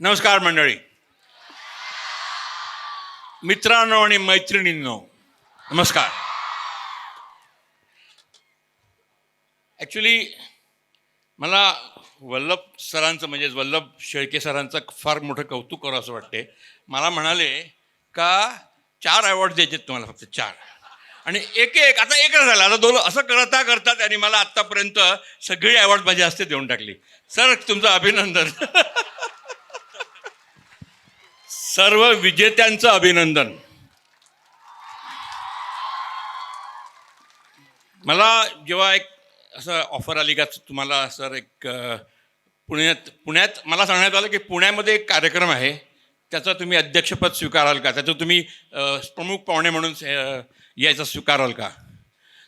नमस्कार मंडळी. मित्रांनो आणि मैत्रिणींनो नमस्कार. ॲक्च्युली मला वल्लभ सरांचं म्हणजे वल्लभ शेळके सरांचं फार मोठं कौतुक करावं असं वाटते मला म्हणाले का चार अवॉर्ड द्यायचे तुम्हाला फक्त चार. आणि एक एक आता एकच झालं. आता दोन असं करता करता त्यांनी मला आत्तापर्यंत सगळी अवॉर्ड माझ्या असते देऊन टाकली. सर तुमचं अभिनंदन. सर्व विजेत्यांचं अभिनंदन. मला जेव्हा एक असं ऑफर आली का तुम्हाला सर एक पुण्यात पुण्यात मला सांगण्यात आलं की पुण्यामध्ये एक कार्यक्रम आहे त्याचं तुम्ही अध्यक्षपद स्वीकाराल का? त्याचं तुम्ही प्रमुख पाहुणे म्हणून यायचा यायचं स्वीकाराल का?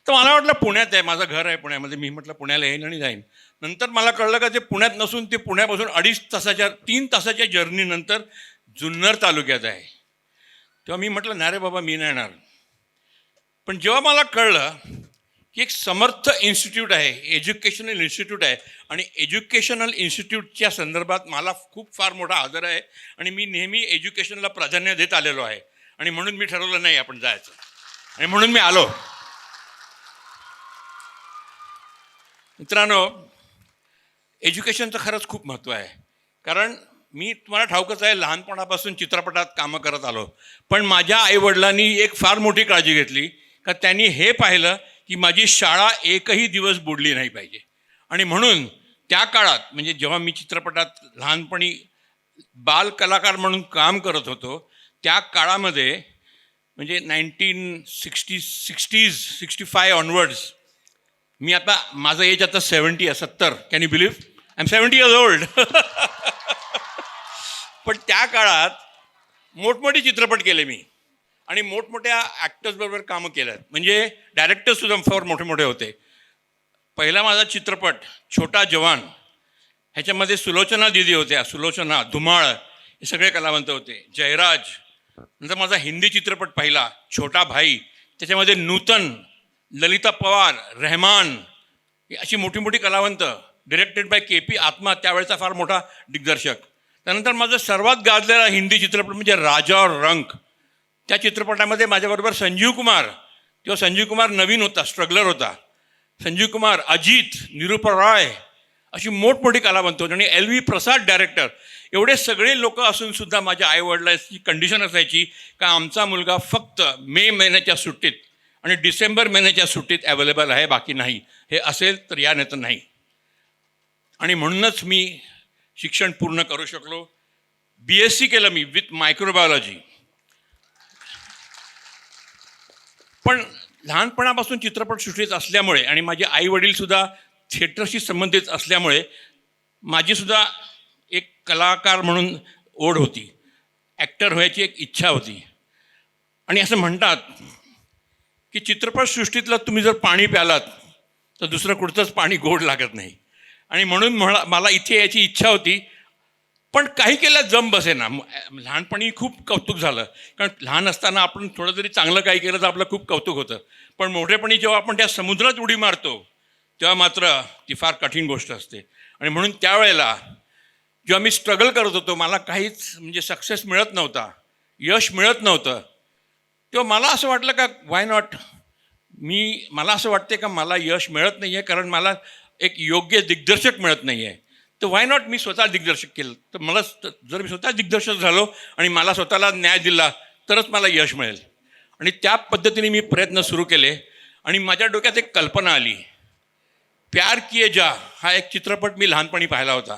तर मला वाटलं पुण्यात आहे माझं घर आहे पुण्यामध्ये मी म्हटलं पुण्याला येईन आणि जाईन. नंतर मला कळलं का ते पुण्यात नसून ते पुण्यापासून अडीच तासाच्या तीन तासाच्या जर्नीनंतर जुन्नर तालुक्यात आहे. तेव्हा मी म्हटलं नाही रे बाबा मी नाही येणार. पण जेव्हा मला कळलं की एक समर्थ इन्स्टिट्यूट आहे एज्युकेशनल इन्स्टिट्यूट आहे आणि एज्युकेशनल इन्स्टिट्यूटच्या संदर्भात मला खूप फार मोठा आदर आहे आणि मी नेहमी एज्युकेशनला प्राधान्य देत आलेलो आहे आणि म्हणून मी ठरवलं नाही आपण जायचं. आणि म्हणून मी आलो. मित्रांनो एज्युकेशनचं खरंच खूप महत्त्व आहे. कारण मी तुम्हाला ठाऊकच आहे लहानपणापासून चित्रपटात कामं करत आलो. पण माझ्या आईवडिलांनी एक फार मोठी काळजी घेतली का त्यांनी हे पाहिलं की माझी शाळा एकही दिवस बुडली नाही पाहिजे. आणि म्हणून त्या काळात म्हणजे जेव्हा मी चित्रपटात लहानपणी बाल कलाकार म्हणून काम करत होतो त्या काळामध्ये म्हणजे nineteen sixty sixties sixty five onwards मी आता माझं एज आता सेवन्टी आहे सत्तर. Can you believe I am seventy years old पण त्या काळात मोठमोठे चित्रपट केले मी. आणि मोठमोठ्या ॲक्टर्सबरोबर कामं केलं. म्हणजे डायरेक्टर्ससुद्धा फार मोठे मोठे होते. पहिला माझा चित्रपट छोटा जवान ह्याच्यामध्ये सुलोचना दिदी होत्या. सुलोचना धुमाळ हे सगळे कलावंत होते. जयराज नंतर माझा हिंदी चित्रपट पाहिला छोटा भाई त्याच्यामध्ये नूतन ललिता पवार रहमान ही अशी मोठी मोठी कलावंत डिरेक्टेड बाय के पी आत्मा त्यावेळेचा फार मोठा दिग्दर्शक. त्यानंतर माझा सर्वात गाजलेला हिंदी चित्रपट म्हणजे राजा और रंक. त्या चित्रपटामध्ये माझ्याबरोबर संजीव कुमार किंवा संजीव कुमार नवीन होता स्ट्रगलर होता. संजीव कुमार अजित निरुपा रॉय अशी मोठमोठी कलावंत होती. आणि एल व्ही प्रसाद डायरेक्टर एवढे सगळे लोक असून सुद्धा माझ्या आईवडिलांची कंडिशन असायची का आमचा मुलगा फक्त मे महिन्याच्या सुट्टीत आणि डिसेंबर महिन्याच्या सुट्टीत अवेलेबल आहे बाकी नाही. हे असेल तर या नाही तर नाही. आणि म्हणूनच मी शिक्षण पूर्ण करू शकलो. बी एस सी केलं मी विथ मायक्रोबायोलॉजी पण लहानपणापासून चित्रपटसृष्टीत असल्यामुळे आणि माझे आई थिएटरशी संबंधित असल्यामुळे माझीसुद्धा एक कलाकार म्हणून ओढ होती. ॲक्टर व्हायची एक इच्छा होती. आणि असं म्हणतात की चित्रपटसृष्टीतलं तुम्ही जर पाणी प्यालात तर दुसरं कुठचंच पाणी गोड लागत नाही. आणि म्हणून म्हणा मला इथे यायची इच्छा होती. पण काही केलं जम बसेना. लहानपणी खूप कौतुक झालं. कारण लहान असताना आपण थोडं जरी चांगलं काही केलं तर आपलं खूप कौतुक होतं. पण मोठेपणी जेव्हा आपण त्या समुद्रात उडी मारतो तेव्हा मात्र ती फार कठीण गोष्ट असते. आणि म्हणून त्यावेळेला जेव्हा मी स्ट्रगल करत होतो मला काहीच म्हणजे सक्सेस मिळत नव्हता यश मिळत नव्हतं तेव्हा मला असं वाटलं का वाय नॉट मी मला असं वाटते का मला यश मिळत नाही आहे कारण मला एक योग्य दिग्दर्शक मिळत नाही आहे तर वाय नॉट मी स्वतः दिग्दर्शक केलं? तर मला जर मी स्वतः दिग्दर्शक झालो आणि मला स्वतःला न्याय दिला तरच मला यश मिळेल. आणि त्या पद्धतीने मी प्रयत्न सुरू केले आणि माझ्या डोक्यात एक कल्पना आली. प्यार किए जा हा एक चित्रपट मी लहानपणी पाहिला होता.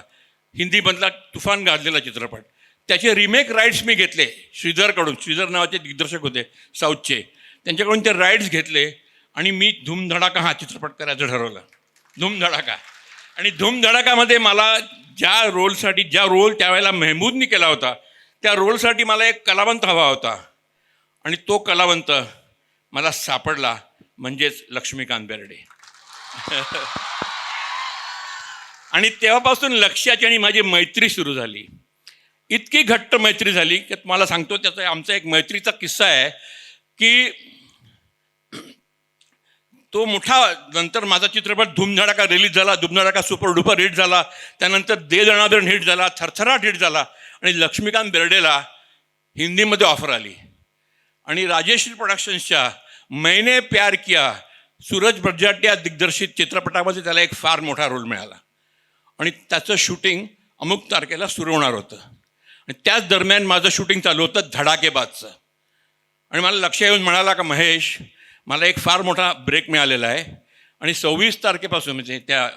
हिंदीमधला तुफान गाजलेला चित्रपट. त्याचे रिमेक राईट्स मी घेतले श्रीधरकडून. श्रीधर नावाचे दिग्दर्शक होते साऊथचे. त्यांच्याकडून ते राईट्स घेतले आणि मी धूमधडाका हा चित्रपट करायचं ठरवलं. धूमधडाका. आणि धूमधडाकामध्ये मला ज्या रोलसाठी ज्या रोल त्यावेळेला मेहमूदनी केला होता त्या रोलसाठी मला एक कलावंत हवा होता. आणि तो कलावंत मला सापडला म्हणजेच लक्ष्मीकांत बेर्डे. आणि तेव्हापासून लक्ष्याची आणि माझी मैत्री सुरू झाली. इतकी घट्ट मैत्री झाली की तुम्हाला सांगतो त्याचा आमचा एक मैत्रीचा किस्सा आहे की तो मोठा नंतर माझा चित्रपट धूमधडाका रिलीज झाला धूमधडाका सुपर डुपर हिट झाला. त्यानंतर दे दणादण हिट झाला थरथराट हिट झाला आणि लक्ष्मीकांत बेर्डेला हिंदीमध्ये ऑफर आली. आणि राजेश्री प्रोडक्शन्सच्या मैने प्यार किया सूरज बर्जाटिया दिग्दर्शित चित्रपटामध्ये त्याला एक फार मोठा रोल मिळाला. आणि त्याचं शूटिंग अमुक तारखेला सुरू होणार होतं. आणि त्याच दरम्यान माझं शूटिंग चालू होतं धडाकेबाजचं. आणि मला लक्ष येऊन म्हणाला का महेश मला एक फार मोठा ब्रेक मिळालेला आहे. आणि सव्वीस तारखेपासून म्हणजे त्या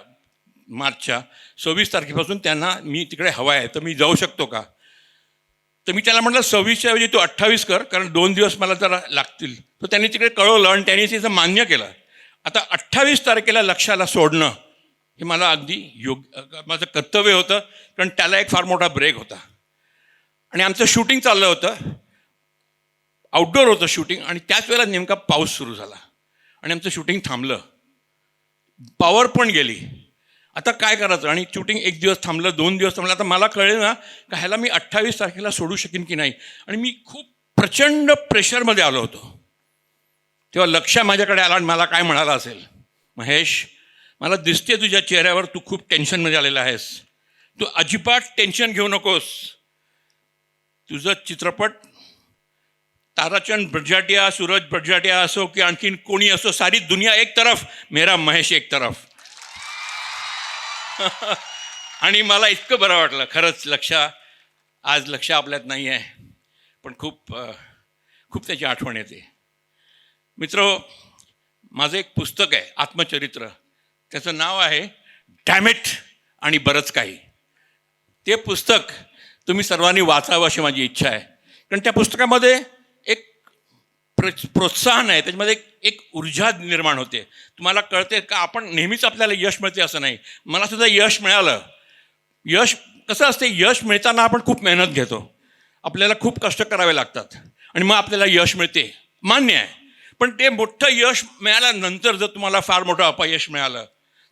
मार्चच्या सव्वीस तारखेपासून त्यांना मी तिकडे हवा आहे. तर मी जाऊ शकतो का? तर मी त्याला म्हटलं सव्वीसच्या ऐवजी तू अठ्ठावीस कर कारण दोन दिवस मला जरा लागतील. तर त्यांनी तिकडे कळवलं आणि त्यांनी तिचं मान्य केलं. आता अठ्ठावीस तारखेला लक्षाला सोडणं हे मला अगदी योग्य माझं कर्तव्य होतं कारण त्याला एक फार मोठा ब्रेक होता. आणि आमचं शूटिंग चाललं होतं. आउटडोअर होतं शूटिंग आणि त्याच वेळेला नेमका पाऊस सुरू झाला. आणि आमचं शूटिंग थांबलं. पॉवर पण गेली. आता काय करायचं? आणि शूटिंग एक दिवस थांबलं दोन दिवस थांबलं. आता मला कळेल ना का ह्याला मी अठ्ठावीस तारखेला सोडू शकेन की नाही? आणि मी खूप प्रचंड प्रेशरमध्ये आलो होतो. तेव्हा लक्ष माझ्याकडे आला आणि मला काय म्हणाला असेल? महेश मला दिसते तुझ्या चेहऱ्यावर तू खूप टेन्शनमध्ये आलेला आहेस. तू अजिबात टेन्शन घेऊ नकोस. तुझं चित्रपट ताराचंद ब्रजाटिया सूरज ब्रजाटिया असो की आणखीन कोणी असो सारी दुनिया एक तरफ मेरा महेश एक तरफ. आणि मला इतकं बरं वाटलं. खरंच लक्ष आज लक्ष आपल्यात नाही आहे पण खूप खूप त्याची आठवण येते. मित्र माझं एक पुस्तक आहे आत्मचरित्र. त्याचं नाव आहे डॅमेट आणि बरंच काही. ते पुस्तक तुम्ही सर्वांनी वाचावं अशी माझी इच्छा आहे. कारण त्या पुस्तकामध्ये प्र प्रोत्साहन आहे. त्याच्यामध्ये एक एक ऊर्जा निर्माण होते. तुम्हाला कळते का? आपण नेहमीच आपल्याला यश मिळते असं नाही. मला सुद्धा यश मिळालं. यश कसं असते? यश मिळताना आपण खूप मेहनत घेतो. आपल्याला खूप कष्ट करावे लागतात. आणि मग आपल्याला यश मिळते. मान्य आहे. पण ते मोठं यश मिळाल्यानंतर जर तुम्हाला फार मोठं अपयश मिळालं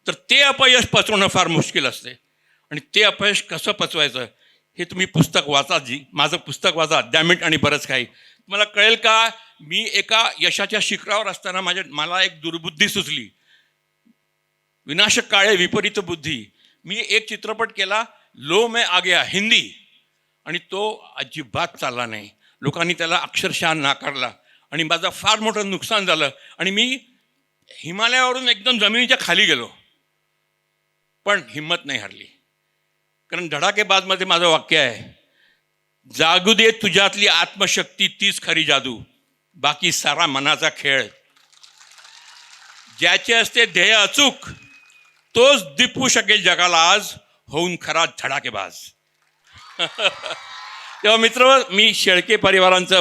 तर ते अपयश पचवणं फार मुश्किल असते. आणि ते अपयश कसं पचवायचं? हे तुम्ही पुस्तक वाचा जी माझं पुस्तक वाचा. डॅमिट आणि बरंच काही. तुम्हाला कळेल का? मी एका यशाच्या शिखरावर असताना माझ्या मला एक दुर्बुद्धी सुचली. विनाशक काळे विपरीत बुद्धी. मी एक चित्रपट केला लो मे आ हिंदी. आणि तो अजिबात चालला नाही. लोकांनी त्याला अक्षरशः नाकारला. आणि माझं फार मोठं नुकसान झालं. आणि मी हिमालयावरून एकदम जमिनीच्या खाली गेलो. पण हिंमत नाही हरली. कारण धडाकेबाजमध्ये माझं वाक्य आहे जागू दे तुझ्यातली आत्मशक्ती तीच खरी जादू. बाकी सारा मनाचा खेळ. ज्याचे असते ध्येय अचूक तोच दिपू शकेल जगाला आज होऊन खरा धडाकेबाज. तेव्हा मित्र मी शेळके परिवारांचं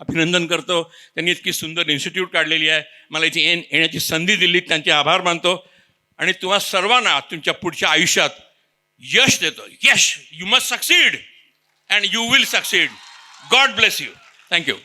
अभिनंदन करतो. त्यांनी इतकी सुंदर इन्स्टिट्यूट काढलेली आहे. मला इथे येण येण्याची संधी दिली त्यांचे आभार मानतो. आणि तुम्हा सर्वांना तुमच्या पुढच्या आयुष्यात यश देतो. यश! You must succeed and you will succeed God bless you thank you